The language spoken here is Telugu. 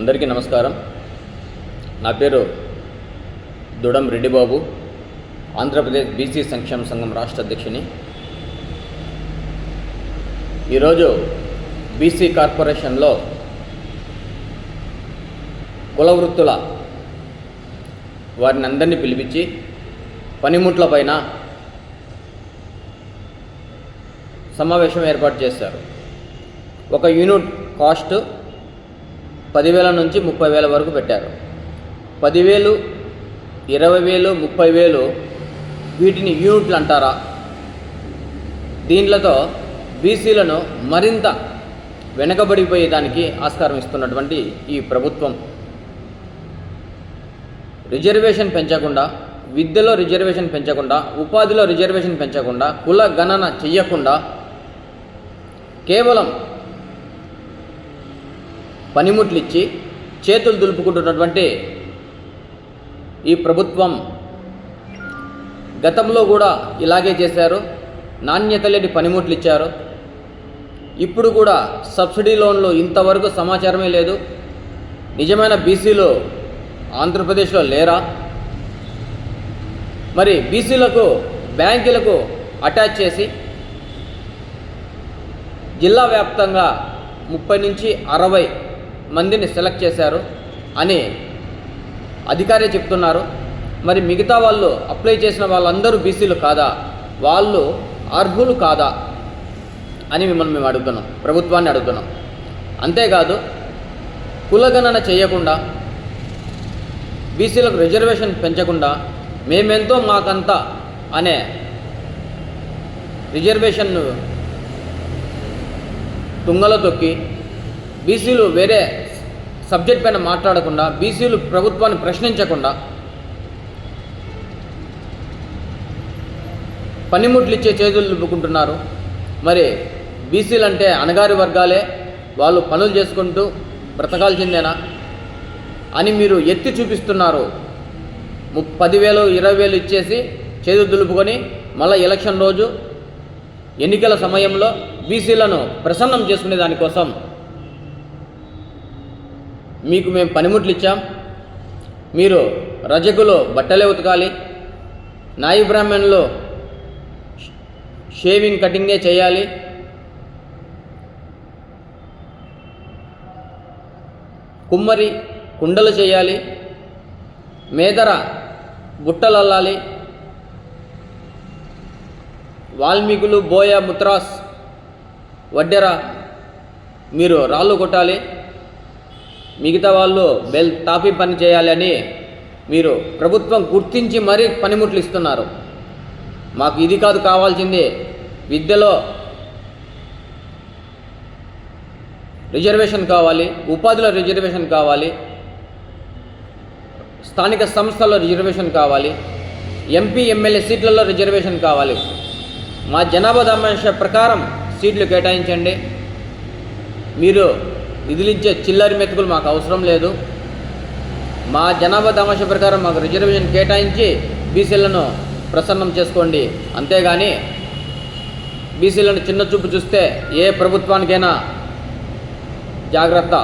అందరికీ నమస్కారం. నా పేరు దుడం రెడ్డిబాబు ఆంధ్రప్రదేశ్ బీసీ సంక్షేమ సంఘం రాష్ట్ర అధ్యక్షుని. ఈరోజు బీసీ కార్పొరేషన్లో కులవృత్తుల వారిని అందరినీ పిలిపించి పనిముట్ల పైన సమావేశం ఏర్పాటు చేశారు. ఒక యూనిట్ కాస్ట్ పదివేల నుంచి ముప్పై వేల వరకు పెట్టారు. పదివేలు ఇరవై వేలు ముప్పై వేలు వీటిని యూనిట్లు అంటారా? దీంట్లతో బీసీలను మరింత వెనకబడిపోయేదానికి ఆస్కారం ఇస్తున్నటువంటి ఈ ప్రభుత్వం. రిజర్వేషన్ పెంచకుండా విద్యలో రిజర్వేషన్ పెంచకుండా ఉపాధిలో రిజర్వేషన్ పెంచకుండా కుల గణన చెయ్యకుండా కేవలం పనిముట్లు ఇచ్చి చేతులు దులుపుకుంటున్నటువంటి ఈ ప్రభుత్వం గతంలో కూడా ఇలాగే చేశారు. నాణ్యత లేని పనిముట్లు ఇచ్చారు ఇప్పుడు కూడా సబ్సిడీ లోన్లు ఇంతవరకు సమాచారమే లేదు. నిజమైన బీసీలు ఆంధ్రప్రదేశ్లో లేరా? మరి బీసీలకు బ్యాంకులకు అటాచ్ చేసి జిల్లా వ్యాప్తంగా ముప్పై నుంచి అరవై మందిని సెలెక్ట్ చేశారు అని అధికారే చెప్తున్నారు. మరి మిగతా వాళ్ళు అప్లై చేసిన వాళ్ళందరూ బీసీలు కాదా? వాళ్ళు అర్హులు కాదా? అని మిమ్మల్ని మేము అడుగుతున్నాం. ప్రభుత్వాన్ని అడుగుతున్నాం. అంతేకాదు కులగణన చేయకుండా బీసీలకు రిజర్వేషన్ పెంచకుండా మేమెంతో మాకంత అనే రిజర్వేషన్ను తుంగలో తొక్కి బీసీలు వేరే సబ్జెక్ట్ పైన మాట్లాడకుండా బీసీలు ప్రభుత్వాన్ని ప్రశ్నించకుండా పనిముట్లు ఇచ్చే చేతులు నింపుకుంటున్నారు. మరి బీసీలు అంటే అణగారి వర్గాలే వాళ్ళు పనులు చేసుకుంటూ బ్రతకాల్సిందేనా అని మీరు ఎత్తి చూపిస్తున్నారు. ము పదివేలు ఇరవై వేలు ఇచ్చేసి చేతులు దులుపుకొని మళ్ళీ ఎలక్షన్ రోజు ఎన్నికల సమయంలో బీసీలను ప్రసన్నం చేసుకునే దానికోసం మీకు మేము పనిముట్లు ఇచ్చాం. మీరు రజకులు బట్టలే ఉతకాలి. నాయి బ్రాహ్మణ్లో షేవింగ్ కటింగే చేయాలి. కుమ్మరి కుండలు చేయాలి. మేదర బుట్టలు అల్లాలి వాల్మీకులు బోయ ముత్రాస్ వడ్డెర మీరు రాళ్ళు కొట్టాలి. మిగతా వాళ్ళు బెల్ తాపి పని చేయాలని మీరు ప్రభుత్వం గుర్తించి మరీ పనిముట్లు ఇస్తున్నారు. మాకు ఇది కాదు కావాల్సింది విద్యలో రిజర్వేషన్ కావాలి ఉపాధిలో రిజర్వేషన్ కావాలి స్థానిక సంస్థల్లో రిజర్వేషన్ కావాలి ఎంపీ ఎమ్మెల్యే సీట్లలో రిజర్వేషన్ కావాలి. మా జనాభా దామాంశ ప్రకారం సీట్లు కేటాయించండి. మీరు విధిలించే చిల్లరి మెతుకులు మాకు అవసరం లేదు. మా జనాభా తమాష ప్రకారం మాకు రిజర్వేషన్ కేటాయించి బీసీలను ప్రసన్నం చేసుకోండి. అంతేగాని బీసీలను చిన్న చూపు చూస్తే ఏ ప్రభుత్వానికైనా జాగ్రత్త.